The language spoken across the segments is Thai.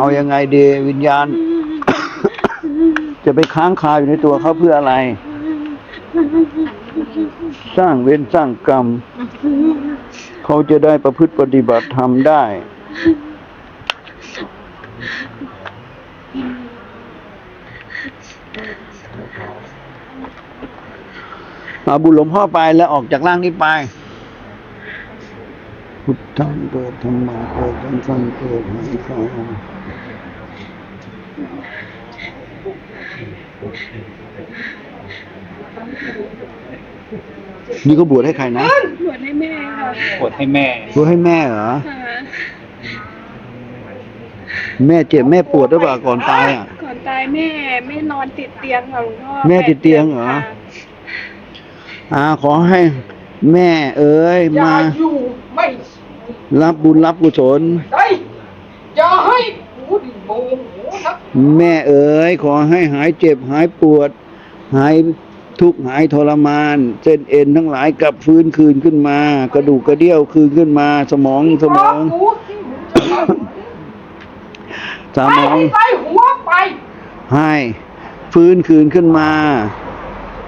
เอายังไงดีวิญญาณ จะไปค้างคาอยู่ในตัวเขาเพื่ออะไร สร้างเวรสร้างกรรม เขาจะได้ประพฤติปฏิบัติธรรมได้ เอาบุญหลวงพ่อไปแล้วออกจากร่างนี้ไป พุทธังเปิดธรรมังเปิดสังฆังเปิดให้เขานี่ก็บวชให้ใครนะ บวชให้แม่ค่ะปวดให้แม่ บวชให้แม่เหรอ ค่ะแม่เจ็บแม่ปวดหรือเปล่าก่อนตายอะ ก่อนตายแม่แม่นอนติดเตียงค่ะหลวงพ่อแม่ติดเตียงเหรอ ค่ะอ่าขอให้แม่เอ๋ยอย่ามา อยู่ไม่ รับบุญรับกุศลได้อย่าให้หูดิโมโหนักแม่เอ๋ยขอให้หายเจ็บหายปวด หายทุกข์หายทรมาน เส้นเอ็นทั้งหลายกลับฟื้นคืนขึ้นมา กระดูกกระเดี่ยวคืนขึ้นมา สมองสมองหูที่มึงจะทสำมองให้ใส่หัวไป ให้ฟื้นคืนขึ้นมา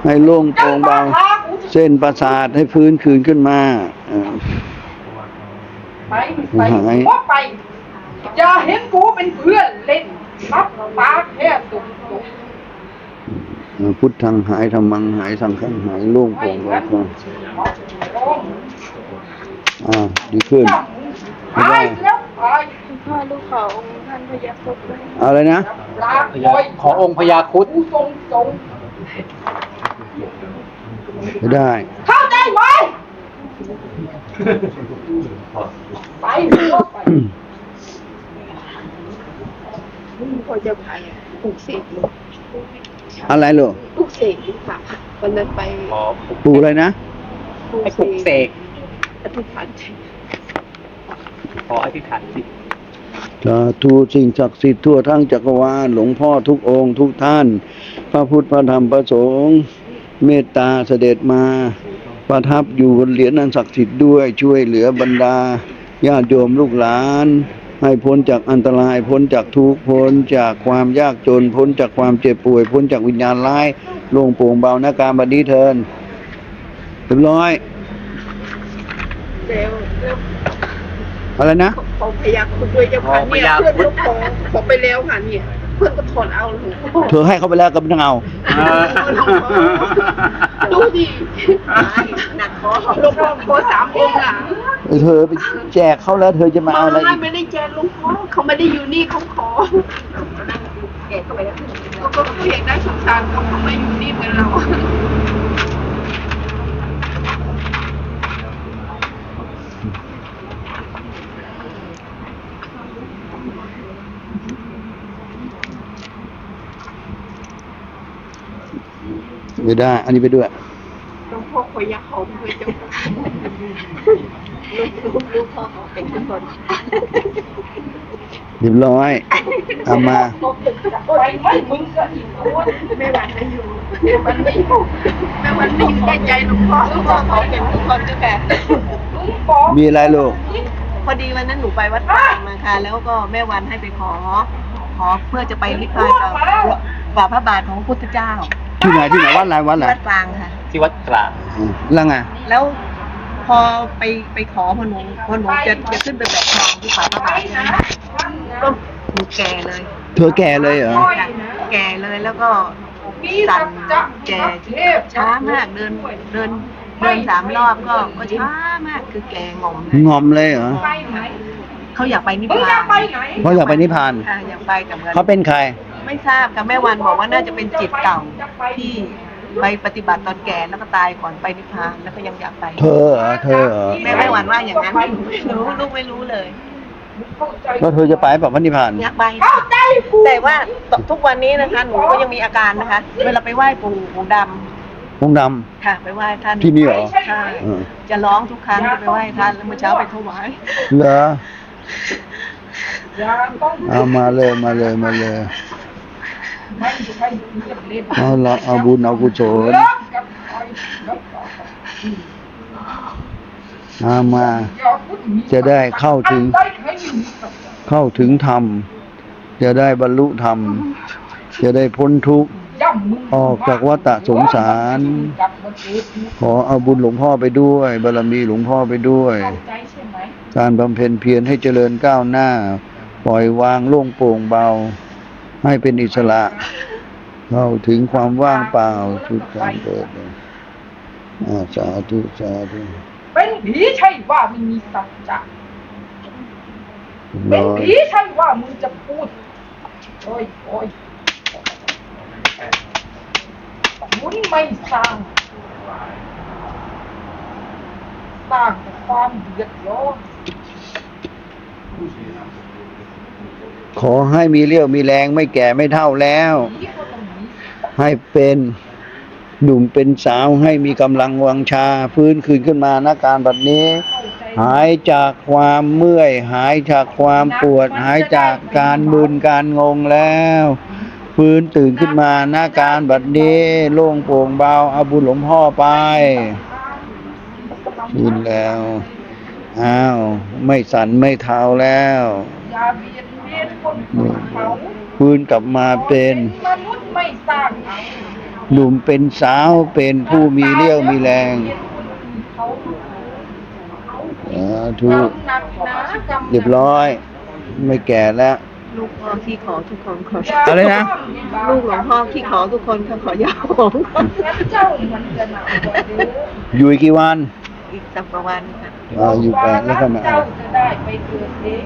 ให้โล่งโปร่งเบาพากูจะเส้นประสาทให้ฟื้นคืนขึ้นมา เออไปใส่หัวไป อย่าเห็นกูเป็นเพื่อนเล่นรับตาแค่ตุกตุกเออพุทธังหายธรรมังหายสังฆังหายโล่งโปไม่ร่งเบางั้นครับร้องอ่าดีขึ้นจับหายแล้วตายหลวงพ่อลูกขอองค์ท่านพยาครุฑด้วยอะไรนะลาพญาขอองค์พญาครุฑกูทรงทรงไม่ได้เข้าใจไหม ไปไปพอจะไปปลุกเสกอะไรลูกปลุกเสกค่ะวันนั้นไปขอปู่อะไรนะให้ปลุกเสกอธิษฐานขออธิษฐานสิสาธุสิ่งศักดิ์สิทธิ์ทั่วทั้งจักรวาลหลวงพ่อทุกองค์ทุกท่าน พระพุทธพระธรรมพระสงฆ์เมตตาเสด็จมา ประทับอยู่บนเหรียญนันศักดิ์สิทธิ์ด้วยช่วยเหลือบรรดาญาติโยมลูกหลาน ให้พ้นจากอันตรายพ้นจากทุกข์พ้นจากความยากจน พ้นจากความเจ็บป่วย พ้นจากวิญญาณร้ายโล่งโปร่งเบานาการบัดนี้เทินเรียบร้อยแล้วแล้วอะไรนะ ขอพยาครุฑด้วยเจ้าค่ะเนี่ยเพื่อนก็ขอขอไปแล้วค่ะเนี่ยเพื่อนก็ถอนเอาหลวงพ่อเธอให้เขาไปแล้วก็ไม่ต้องเอา ดูดิหนักคอหลวงพ่อขอสามองค์อะเธอไปแจกเขาแล้ว เธอจะมาเอาอะไรอีกไม่ได้แจกหลวงพ่อเขาไม่ได้อยู่นี่เขาขอแกเข้าไปแล้วเขาก็เขาอยากได้สงสารเขาเขาไม่อยู่นี่เหมือนเรา ไม่ได้ อันนี้ไปด้วยหลวงพ่อขออยากหอมด้วยเจ้าค่ะลูกลูกลูกพ่อขอเป็นทุกคนเรียบร้อยเอามาไปไม่มึงก็อีกตัวแม่วันไม่อยู่แม่วันไม่อยู่แม่วันไม่อยู่ในใจหลวงพ่อหลวงพ่อขอเป็นทุกคนเจ้าค่ะลุงบอกมีอะไรลูกพอดีวันนั้นหนูไปวัดกลางมาค่ะ แล้วก็แม่วันให้ไปขอ ขอเพื่อจะไปนิพพานกับฝ่าพระบาทของพระพุทธเจ้า ที่ไหนที่ไหนวัดอะไรวัดอะไรวัดกลางค่ะ ที่วัดกลางอืมแล้วไงแล้วพอไปไปขอพอหนูพอหนูจะจะขึ้นไปแบกทองที่ฝ่าพระบาทนะก็หนูแก่เลยเธอแก่เลยเหรอแก่เลยแล้วก็มีสั่สันจจะแก่เทพช้ามากเดินเดินเดินสามรอบก็ก็ช้ามากคือแก่งอมเลยงอมเลยเหรอไปไหนเขาอยากไปนิพมึงพาจะนไปไหนเพราะอยากไปนิพพานค่ะอยากไปกับเงินเขาเป็นใคร ไม่ทราบค่ะแม่วันบอกว่าน่าจะเป็นจิตเก่าที่ไปปฏิบัติตอนแก่แล้วก็ตายก่อนไปนิพพานแล้วก็ยังอยากไป เธอเหรอเธอเหรอแม่แม่วันว่าอย่างนั้นหนูไม่รู้ลูกไม่รู้เลยแล้วเธอจะไปแบบวันนิพพานอยากไปเข้าใจกูแต่ว่าทุกวันนี้นะคะหนูก็ยังมีอาการนะคะ เวลาไปไหว้ปู่ปู่ดวงดำค่ะ ไปไหว้ท่านที่นี่เหรอใช่ำเออจะร้องทุกครั้งจะไปไหว้ท่านแล้วเมื่อเช้าไปถวายเหรออย่าต้องเอามาเลยมาเลยมาเลยไม่ใช่ เอาละเอาบุญเอากุศลเลิกกับใครแล้วต่อไปเอามาจะได้เข้าถึง เข้าถึงธรรม จะได้บรรลุธรรม จะได้พ้นทุกข์ออกจากวัฏสงสาร ขอเอาบุญหลวงพ่อไปด้วย บารมีหลวงพ่อไปด้วย การบำเพ็ญเพียรให้เจริญก้าวหน้า ปล่อยวางโล่งโปร่งเบา ให้เป็นอิสระเข้าถึงความว่างเปล่าทุกการเกิดอาสาธุสาธุเป็นผีใช่ว่าไม่มีสัจจะเป็นร้อยผีใช่ว่ามึงจะพูดโอ้ยโอ้ยมุนไม่สร้าง สร้างแต่ความเดือดร้อน ขอให้มีเรี่ยวมีแรงไม่แก่ไม่เท่าแล้ว ให้เป็นหนุ่มเป็นสาวให้มีกำลังวังชา ฟื้นคืนขึ้นมาณการบัดนี้ หายจากความเมื่อย หายจากความปวด หายจากการมึนการงงแล้ว ฟื้นตื่นขึ้นมาหน้าการบัดนี้โล่งโปร่งเบาอาบุญหลวงพ่อไปฟื้นแล้วอ้าวไม่สันไม่เท้าแล้ว อย่าเบียดเบียนคนอื่นเขาฟื้นกลับมาเป็นมนุษย์ไม่สร้างเอาหนุ่มเป็นสาวเป็นผู้มีเรี่ยวมีแรงเขาสาธุกำหนักหนากำหนักเรียบร้อย ไม่แก่แล้ว ลูกพ่อขี้ขอทุกคนขอ อะไรนะ ลูกหลวงพ่อขี้ขอทุกคนค่ะขอยาของงั้นเจ้ามันจะหนักกว่าเดิมอยู่อีกกี่วันอีกสักประวันค่ะ อ่าอยู่แปดแล้วก็มาเจ้าจะได้ไปเกิดเอง